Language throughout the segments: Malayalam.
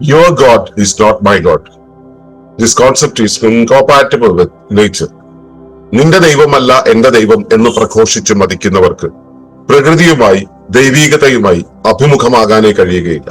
Your God is not my God. This concept is incompatible with nature നിന്റെ ദൈവമല്ല എന്റെ ദൈവം എന്ന് പ്രഘോഷിച്ച് മതിക്കുന്നവർക്ക് പ്രകൃതിയുമായി ദൈവീകതയുമായി അഭിമുഖമാകാനേ കഴിയുകയില്ല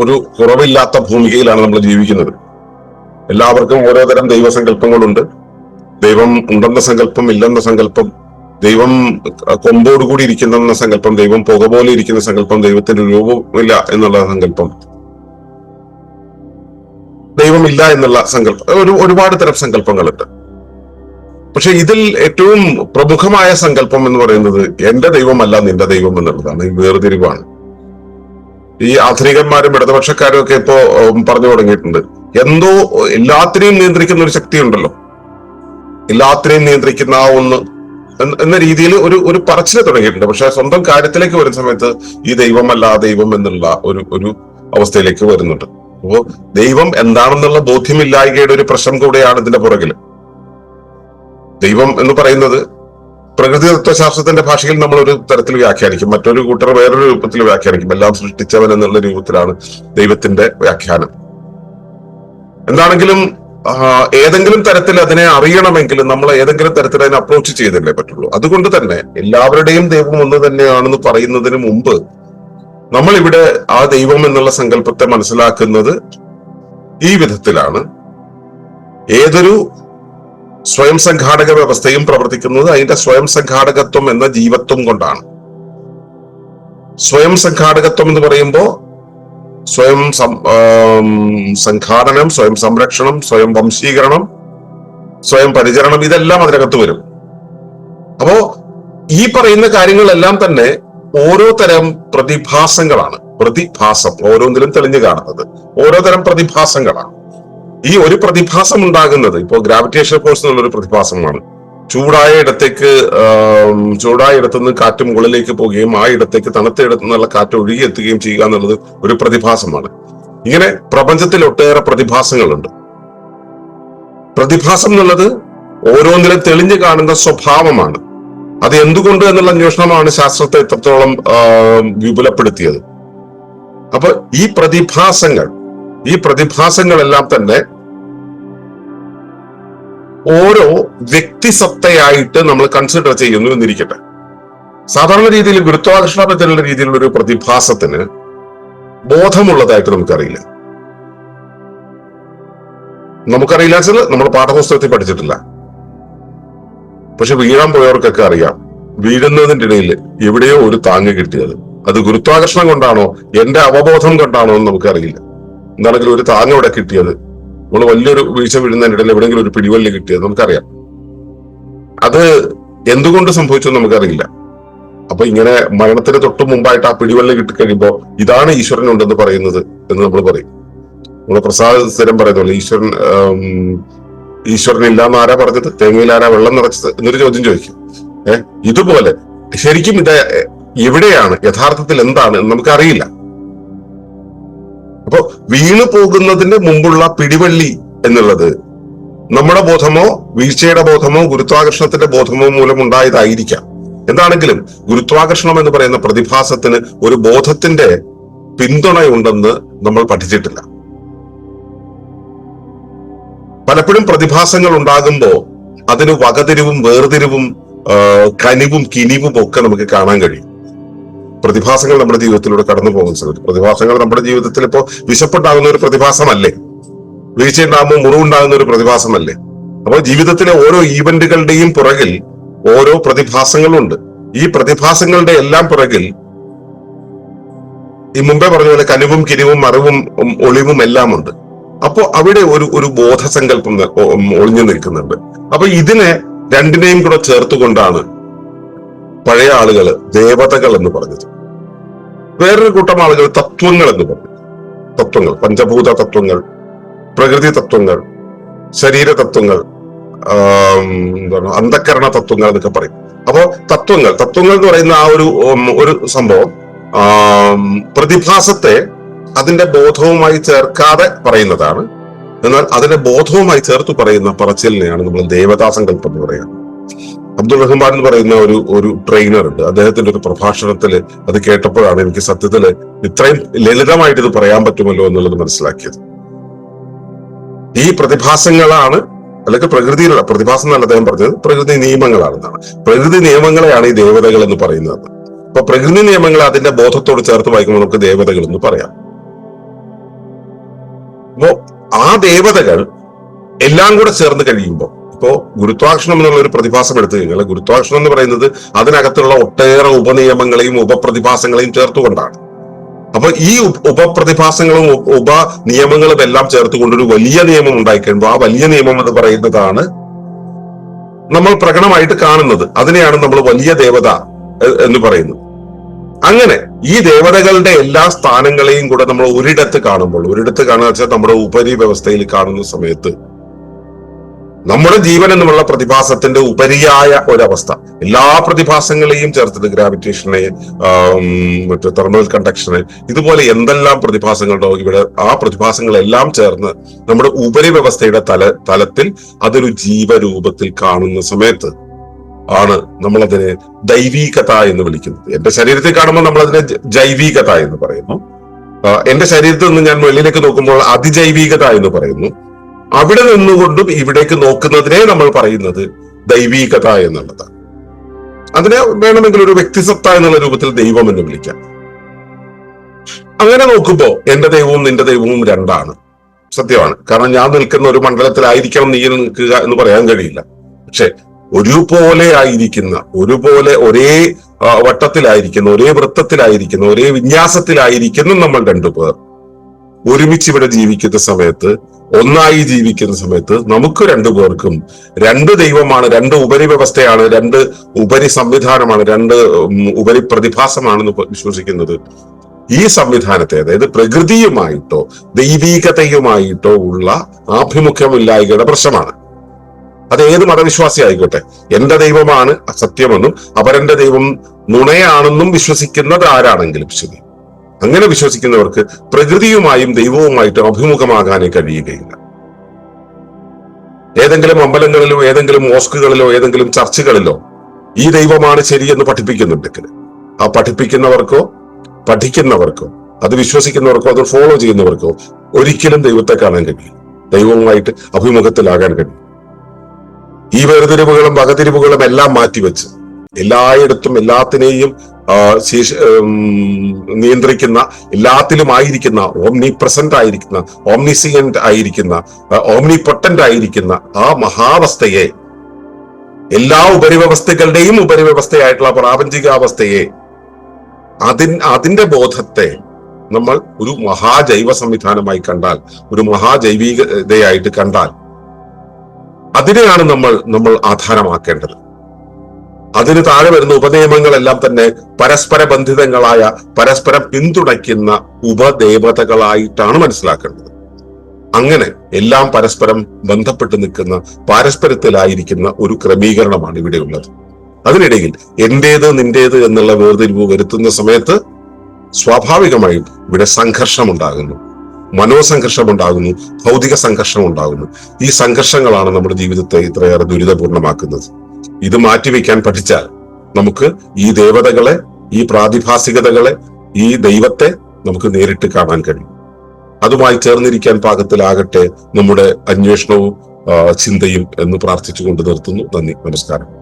ഒരു കുറവില്ലാത്ത ഭൂമികയിലാണ് നമ്മൾ ജീവിക്കുന്നത്. എല്ലാവർക്കും ഓരോ തരം ദൈവസങ്കല്പങ്ങളുണ്ട്. ദൈവം ഉണ്ടെന്ന സങ്കല്പം ഇല്ലെന്ന സങ്കല്പം ദൈവം കൊമ്പോടുകൂടി ഇരിക്കുന്ന സങ്കല്പം ദൈവം പുക പോലെ ഇരിക്കുന്ന സങ്കല്പം ദൈവത്തിന്റെ രൂപമില്ല എന്നുള്ള സങ്കല്പം. ദൈവമില്ല എന്നുള്ള സങ്കല്പം. ഒരു ഒരുപാട് തരം സങ്കല്പങ്ങളുണ്ട്. പക്ഷെ ഇതിൽ ഏറ്റവും പ്രമുഖമായ സങ്കല്പം എന്ന് പറയുന്നത് എന്റെ ദൈവമല്ല നിന്റെ ദൈവം എന്നുള്ളതാണ്. ഈ വേർതിരിവാണ്. ഈ ആധുനികന്മാരും ഇടതുപക്ഷക്കാരും ഒക്കെ ഇപ്പോ പറഞ്ഞു തുടങ്ങിയിട്ടുണ്ട്. എന്തോ എല്ലാത്തിനെയും നിയന്ത്രിക്കുന്ന ഒരു ശക്തി ഉണ്ടല്ലോ എല്ലാത്തിനെയും നിയന്ത്രിക്കുന്ന ആ ഒന്ന് എന്ന- രീതിയിൽ ഒരു ഒരു പറച്ചിൽ തുടങ്ങിയിട്ടുണ്ട്. പക്ഷെ സ്വന്തം കാര്യത്തിലേക്ക് വരുന്ന സമയത്ത് ഈ ദൈവമല്ല ദൈവം എന്നുള്ള ഒരു ഒരു അവസ്ഥയിലേക്ക് വരുന്നുണ്ട്. അപ്പോ ദൈവം എന്താണെന്നുള്ള ബോധ്യമില്ലായ്കയുടെ ഒരു പ്രശ്നം കൂടെയാണ് ഇതിന്റെ പുറകിൽ ദൈവം എന്ന് പറയുന്നത് പ്രകൃതി ശാസ്ത്രത്തിന്റെ ഭാഷയിൽ നമ്മൾ ഒരു തരത്തിൽ വ്യാഖ്യാനിക്കും. മറ്റൊരു കൂട്ടർ വേറൊരു രൂപത്തിൽ വ്യാഖ്യാനിക്കും. എല്ലാം സൃഷ്ടിച്ചവൻ എന്നുള്ള രൂപത്തിലാണ് ദൈവത്തിന്റെ വ്യാഖ്യാനം. എന്താണെങ്കിലും ഏതെങ്കിലും തരത്തിൽ അതിനെ അറിയണമെങ്കിൽ നമ്മൾ ഏതെങ്കിലും തരത്തിൽ അതിനെ അപ്രോച്ച് ചെയ്തല്ലേ പറ്റുള്ളൂ. അതുകൊണ്ട് തന്നെ എല്ലാവരുടെയും ദൈവം ഒന്ന് തന്നെയാണെന്ന് പറയുന്നതിന് മുമ്പ് നമ്മൾ ഇവിടെ ആ ദൈവം എന്നുള്ള സങ്കല്പത്തെ മനസ്സിലാക്കുന്നത് ഈ വിധത്തിലാണ്. ഏതൊരു സ്വയം സംഘാടക വ്യവസ്ഥയും പ്രവർത്തിക്കുന്നത് അതിന്റെ സ്വയം സംഘാടകത്വം എന്ന ജീവത്വം കൊണ്ടാണ്. സ്വയം സംഘാടകത്വം എന്ന് പറയുമ്പോൾ സ്വയം സംഘാടനം സ്വയം സംരക്ഷണം സ്വയം വംശീകരണം സ്വയം പരിചരണം ഇതെല്ലാം അതിനകത്ത് വരും. അപ്പോ ഈ പറയുന്ന കാര്യങ്ങളെല്ലാം തന്നെ ഓരോ തരം പ്രതിഭാസങ്ങളാണ്. പ്രതിഭാസം ഓരോന്നിലും തെളിഞ്ഞു കാണുന്നത്. ഓരോ തരം പ്രതിഭാസങ്ങളാണ്. ഈ ഒരു പ്രതിഭാസം ഉണ്ടാകുന്നത് ഇപ്പോ ഗ്രാവിറ്റേഷൻ ഫോഴ്സ് എന്നുള്ളൊരു പ്രതിഭാസമാണ്. ചൂടായ ഇടത്തേക്ക് ചൂടായ ഇടത്തുനിന്ന് കാറ്റ് മുകളിലേക്ക് പോവുകയും ആ ഇടത്തേക്ക് തണുത്ത ഇടത്തു നിന്നുള്ള കാറ്റ് ഒഴുകി എത്തുകയും ചെയ്യുക എന്നുള്ളത് ഒരു പ്രതിഭാസമാണ്. ഇങ്ങനെ പ്രപഞ്ചത്തിൽ ഒട്ടേറെ പ്രതിഭാസങ്ങളുണ്ട്. പ്രതിഭാസം എന്നുള്ളത് ഓരോന്നിലും തെളിഞ്ഞു കാണുന്ന സ്വഭാവമാണ്. അത് എന്തുകൊണ്ട് എന്നുള്ള അന്വേഷണമാണ് ശാസ്ത്രത്തെ എത്രത്തോളം വിപുലപ്പെടുത്തിയത്. അപ്പൊ ഈ പ്രതിഭാസങ്ങൾ ഈ പ്രതിഭാസങ്ങളെല്ലാം തന്നെ ഓരോ വ്യക്തിസത്തയായിട്ട് നമ്മൾ കൺസിഡർ ചെയ്യുന്നു എന്നിരിക്കട്ടെ. സാധാരണ രീതിയിൽ ഗുരുത്വാകർഷണ രീതിയിലുള്ള ഒരു പ്രതിഭാസത്തിന് ബോധമുള്ളതായിട്ട് നമുക്കറിയില്ല. നമുക്കറിയില്ല വെച്ചാൽ നമ്മൾ പാഠപുസ്തകത്തിൽ പഠിച്ചിട്ടില്ല. പക്ഷെ വീഴാൻ പോയവർക്കൊക്കെ അറിയാം വീഴുന്നതിന്റെ ഇടയിൽ എവിടെയോ ഒരു താങ്ങ് കിട്ടിയത്. അത് ഗുരുത്വാകർഷണം കൊണ്ടാണോ എന്റെ അവബോധം കൊണ്ടാണോ എന്ന് നമുക്കറിയില്ല. എന്താണെങ്കിലും ഒരു താങ്ങ് ഇവിടെ കിട്ടിയത്. നമ്മൾ വലിയൊരു വീഴ്ച വീഴുന്നതിനിടയിൽ എവിടെയെങ്കിലും ഒരു പിടിവള്ളി കിട്ടിയത് നമുക്കറിയാം. അത് എന്തുകൊണ്ട് സംഭവിച്ചു എന്ന് നമുക്കറിയില്ല. അപ്പൊ ഇങ്ങനെ മരണത്തിന് തൊട്ട് മുമ്പായിട്ട് ആ പിടിവള്ളി കിട്ടിക്കഴിയുമ്പോ ഇതാണ് ഈശ്വരൻ ഉണ്ടെന്ന് പറയുന്നത് എന്ന് നമ്മൾ പറയും. നമ്മൾ പ്രസാദ് സ്ഥിരം പറയുന്നുള്ളു ഈശ്വരൻ ഈശ്വരൻ ഇല്ലാന്ന് ആരാ പറഞ്ഞത്? തേങ്ങയിൽ ആരാ വെള്ളം നിറച്ചത് എന്നൊരു ചോദ്യം ചോദിക്കും. ഏഹ് ഇതുപോലെ ശരിക്കും ഇത് എവിടെയാണ് യഥാർത്ഥത്തിൽ എന്താണ് നമുക്കറിയില്ല. അപ്പൊ വീണു പോകുന്നതിന്റെ മുമ്പുള്ള പിടിവള്ളി എന്നുള്ളത് നമ്മുടെ ബോധമോ വീഴ്ചയുടെ ബോധമോ ഗുരുത്വാകർഷണത്തിന്റെ ബോധമോ മൂലം ഉണ്ടായതായിരിക്കാം. എന്താണെങ്കിലും ഗുരുത്വാകർഷണം എന്ന് പറയുന്ന പ്രതിഭാസത്തിന് ഒരു ബോധത്തിന്റെ പിന്തുണയുണ്ടെന്ന് നമ്മൾ പഠിച്ചിട്ടില്ല. പലപ്പോഴും പ്രതിഭാസങ്ങൾ ഉണ്ടാകുമ്പോൾ അതിന് വകതിരിവും വേർതിരിവും കനിവും കിനിവും ഒക്കെ നമുക്ക് കാണാൻ കഴിയും. പ്രതിഭാസങ്ങൾ നമ്മുടെ ജീവിതത്തിലൂടെ കടന്നു പോകുന്ന സമയത്ത് പ്രതിഭാസങ്ങൾ നമ്മുടെ ജീവിതത്തിൽ ഇപ്പോൾ വിശപ്പുണ്ടാകുന്ന ഒരു പ്രതിഭാസമല്ലേ? വീഴ്ചയുണ്ടാകുമ്പോൾ മുറിവുണ്ടാകുന്ന ഒരു പ്രതിഭാസമല്ലേ? അപ്പോൾ ജീവിതത്തിലെ ഓരോ ഈവന്റുകളുടെയും പുറകിൽ ഓരോ പ്രതിഭാസങ്ങളുണ്ട്. ഈ പ്രതിഭാസങ്ങളുടെ എല്ലാം പുറകിൽ ഈ മുമ്പേ പറഞ്ഞ പോലെ കനിവും കിരിവും മറിവും ഒളിവും എല്ലാം ഉണ്ട് അപ്പോ അവിടെ ഒരു ഒരു ബോധസങ്കല്പം ഒളിഞ്ഞു നിൽക്കുന്നുണ്ട്. അപ്പൊ ഇതിനെ രണ്ടിനെയും കൂടെ ചേർത്തുകൊണ്ടാണ് പഴയ ആളുകൾ ദേവതകൾ എന്ന് പറഞ്ഞത്. വേറൊരു കൂട്ടം ആളുകൾ തത്വങ്ങൾ എന്ന് പറഞ്ഞു തത്വങ്ങൾ പഞ്ചഭൂത തത്വങ്ങൾ പ്രകൃതി തത്വങ്ങൾ ശരീര തത്വങ്ങൾ അന്ധകരണ തത്വങ്ങൾ എന്നൊക്കെ പറയും. അപ്പോ തത്വങ്ങൾ തത്വങ്ങൾ എന്ന് പറയുന്ന ആ ഒരു ഒരു സംഭവം പ്രതിഭാസത്തെ അതിന്റെ ബോധവുമായി ചേർക്കാതെ പറയുന്നതാണ്. എന്നാൽ അതിന്റെ ബോധവുമായി ചേർത്ത് പറയുന്ന പറച്ചിലിനെയാണ് നമ്മൾ ദേവതാ സങ്കല്പം എന്ന് പറയുക അബ്ദുൾ റഹ്മാൻ എന്ന് പറയുന്ന ഒരു ഒരു ട്രെയിനർ ഉണ്ട്. അദ്ദേഹത്തിന്റെ ഒരു പ്രഭാഷണത്തിൽ അത് കേട്ടപ്പോഴാണ് എനിക്ക് സത്യത്തിൽ ഇത്രയും ലളിതമായിട്ട് ഇത് പറയാൻ പറ്റുമല്ലോ എന്നുള്ളത് മനസ്സിലാക്കിയത്. ഈ പ്രതിഭാസങ്ങളാണ് അല്ലെങ്കിൽ പ്രകൃതിയിലുള്ള പ്രതിഭാസം എന്നല്ല അദ്ദേഹം പറഞ്ഞത് പ്രകൃതി നിയമങ്ങളാണെന്നാണ്. പ്രകൃതി നിയമങ്ങളെയാണ് ഈ ദേവതകൾ എന്ന് പറയുന്നത്. അപ്പൊ പ്രകൃതി നിയമങ്ങളെ അതിന്റെ ബോധത്തോട് ചേർത്ത് വായിക്കുമ്പോൾ നമുക്ക് ദേവതകൾ എന്ന് പറയാം. അപ്പോ ആ ദേവതകൾ എല്ലാം കൂടെ ചേർന്ന് കഴിയുമ്പോൾ ഇപ്പോ ഗുരുത്വാകർഷണം എന്നുള്ള ഒരു പ്രതിഭാസം എടുത്തു കഴിഞ്ഞാൽ ഗുരുത്വാകർഷണം എന്ന് പറയുന്നത് അതിനകത്തുള്ള ഒട്ടേറെ ഉപനിയമങ്ങളെയും ഉപപ്രതിഭാസങ്ങളെയും ചേർത്തുകൊണ്ടാണ്. അപ്പൊ ഈ ഉപ- ഉപപ്രതിഭാസങ്ങളും ഉപ- നിയമങ്ങളും എല്ലാം ചേർത്തുകൊണ്ടൊരു വലിയ നിയമം ഉണ്ടായിക്കഴിയുമ്പോൾ ആ വലിയ നിയമം എന്ന് പറയുന്നതാണ് നമ്മൾ പ്രകടമായിട്ട് കാണുന്നത്. അതിനെയാണ് നമ്മൾ വലിയ ദേവത എന്ന് പറയുന്നത്. അങ്ങനെ ഈ ദേവതകളുടെ എല്ലാ സ്ഥാനങ്ങളെയും കൂടെ നമ്മൾ ഒരിടത്ത് കാണുമ്പോൾ ഒരിടത്ത് കാണുക വെച്ചാൽ നമ്മുടെ ഉപരി വ്യവസ്ഥയിൽ കാണുന്ന സമയത്ത് നമ്മുടെ ജീവൻ എന്നുള്ള പ്രതിഭാസത്തിന്റെ ഉപരിയായ ഒരവസ്ഥ. എല്ലാ പ്രതിഭാസങ്ങളെയും ചേർത്തിട്ട് ഗ്രാവിറ്റേഷനെ മറ്റു തെർമൽ കണ്ടക്ഷനെ ഇതുപോലെ എന്തെല്ലാം പ്രതിഭാസങ്ങളുണ്ടോ ഇവിടെ ആ പ്രതിഭാസങ്ങളെല്ലാം ചേർന്ന് നമ്മുടെ ഉപരിവ്യവസ്ഥയുടെ തല തലത്തിൽ അതൊരു ജീവരൂപത്തിൽ കാണുന്ന സമയത്ത് ആണ് നമ്മളതിനെ ദൈവീകത എന്ന് വിളിക്കുന്നത്. എന്റെ ശരീരത്തിൽ കാണുമ്പോൾ നമ്മളതിനെ ജൈവികത എന്ന് പറയുന്നു. എന്റെ ശരീരത്തിൽ നിന്ന് ഞാൻ വെളിയിലേക്ക് നോക്കുമ്പോൾ അതിജൈവികത എന്ന് പറയുന്നു. അവിടെ നിന്നുകൊണ്ടും ഇവിടേക്ക് നോക്കുന്നതിനെ നമ്മൾ പറയുന്നത് ദൈവീകത എന്നുള്ളതാണ് അതിനെ വേണമെങ്കിൽ ഒരു വ്യക്തിസത്ത എന്നുള്ള രൂപത്തിൽ ദൈവം എന്ന് വിളിക്കാം. അങ്ങനെ നോക്കുമ്പോൾ എന്റെ ദൈവവും നിന്റെ ദൈവവും രണ്ടാണ്. സത്യമാണ്. കാരണം ഞാൻ നിൽക്കുന്ന ഒരു മണ്ഡലത്തിലായിരിക്കണം നീ നിൽക്കുക എന്ന് പറയാൻ കഴിയില്ല. പക്ഷെ ഒരുപോലെ ആയിരിക്കുന്ന ഒരുപോലെ ഒരേ വട്ടത്തിലായിരിക്കുന്ന ഒരേ വൃത്തത്തിലായിരിക്കുന്ന ഒരേ വിന്യാസത്തിലായിരിക്കുന്നു നമ്മൾ രണ്ടുപേർ ഒരുമിച്ച് ഇവിടെ ജീവിക്കുന്ന സമയത്ത് ഒന്നായി ജീവിക്കുന്ന സമയത്ത് നമുക്ക് രണ്ടു പേർക്കും രണ്ട് ദൈവമാണ് രണ്ട് ഉപരി വ്യവസ്ഥയാണ് രണ്ട് ഉപരി സംവിധാനമാണ് രണ്ട് ഉപരി പ്രതിഭാസമാണെന്ന് വിശ്വസിക്കുന്നത്. ഈ സംവിധാനത്തെ അതായത് പ്രകൃതിയുമായിട്ടോ ദൈവീകതയുമായിട്ടോ ഉള്ള ആഭിമുഖ്യമില്ലായ്കയുടെ പ്രശ്നമാണ്. അത് ഏത് മതവിശ്വാസി ആയിക്കോട്ടെ. എന്റെ ദൈവമാണ് സത്യമെന്നും അപരന്റെ ദൈവം നുണയാണെന്നും വിശ്വസിക്കുന്നത് ആരാണെങ്കിലും ശരി. അങ്ങനെ വിശ്വസിക്കുന്നവർക്ക് പ്രകൃതിയുമായും ദൈവവുമായിട്ട് അഭിമുഖമാകാനേ കഴിയുകയില്ല. ഏതെങ്കിലും അമ്പലങ്ങളിലോ ഏതെങ്കിലും മോസ്കുകളിലോ ഏതെങ്കിലും ചർച്ചുകളിലോ ഈ ദൈവമാണ് ശരിയെന്ന് പഠിപ്പിക്കുന്നുണ്ടെങ്കിൽ ആ പഠിപ്പിക്കുന്നവർക്കോ പഠിക്കുന്നവർക്കോ അത് വിശ്വസിക്കുന്നവർക്കോ അത് ഫോളോ ചെയ്യുന്നവർക്കോ ഒരിക്കലും ദൈവത്തെ കാണാൻ കഴിയും ദൈവവുമായിട്ട് അഭിമുഖത്തിലാകാൻ കഴിയും ഈ വേർതിരിവുകളും വകതിരിവുകളും എല്ലാം മാറ്റിവെച്ച് എല്ലായിടത്തും എല്ലാത്തിനെയും നിയന്ത്രിക്കുന്ന എല്ലാത്തിലും ആയിരിക്കുന്ന ഓംനി പ്രസന്റ് ആയിരിക്കുന്ന ഓംനിസിയന്റ് ആയിരിക്കുന്ന ഓംനി പൊട്ടന്റ് ആയിരിക്കുന്ന ആ മഹാവസ്ഥയെ എല്ലാ ഉപരിവ്യവസ്ഥകളുടെയും ഉപരിവ്യവസ്ഥയായിട്ടുള്ള പ്രാപഞ്ചികാവസ്ഥയെ അതിൻ അതിന്റെ ബോധത്തെ നമ്മൾ ഒരു മഹാജൈവ സംവിധാനമായി കണ്ടാൽ ഒരു മഹാജൈവികതയായിട്ട് കണ്ടാൽ അതിനെയാണ് നമ്മൾ നമ്മൾ ആധാരമാക്കേണ്ടത്. അതിന് താഴെ വരുന്ന ഉപനിയമങ്ങളെല്ലാം തന്നെ പരസ്പര ബന്ധിതങ്ങളായ പരസ്പരം പിന്തുണയ്ക്കുന്ന ഉപദേവതകളായിട്ടാണ് മനസ്സിലാക്കേണ്ടത്. അങ്ങനെ എല്ലാം പരസ്പരം ബന്ധപ്പെട്ട് നിൽക്കുന്ന പാരസ്പര്യത്തിലായിരിക്കുന്ന ഒരു ക്രമീകരണമാണ് ഇവിടെയുള്ളത് അതിനിടയിൽ എന്റേത് നിന്റേത് എന്നുള്ള വേർതിരിവ് വരുത്തുന്ന സമയത്ത് സ്വാഭാവികമായും ഇവിടെ സംഘർഷം ഉണ്ടാകുന്നു മനോസംഘർഷം ഉണ്ടാകുന്നു ഭൗതിക സംഘർഷം ഉണ്ടാകുന്നു ഈ സംഘർഷങ്ങളാണ് നമ്മുടെ ജീവിതത്തെ ഇത്രയേറെ ദുരിതപൂർണമാക്കുന്നത്. ഇത് മാറ്റിവെക്കാൻ പഠിച്ചാൽ നമുക്ക് ഈ ദേവതകളെ ഈ പ്രാതിഭാസികതകളെ ഈ ദൈവത്തെ നമുക്ക് നേരിട്ട് കാണാൻ കഴിയും. അതുമായി ചേർന്നിരിക്കാൻ പാകത്തിലാകട്ടെ നമ്മുടെ അന്വേഷണവും ചിന്തയും എന്ന് പ്രാർത്ഥിച്ചുകൊണ്ട് നിർത്തുന്നു. നന്ദി. നമസ്കാരം.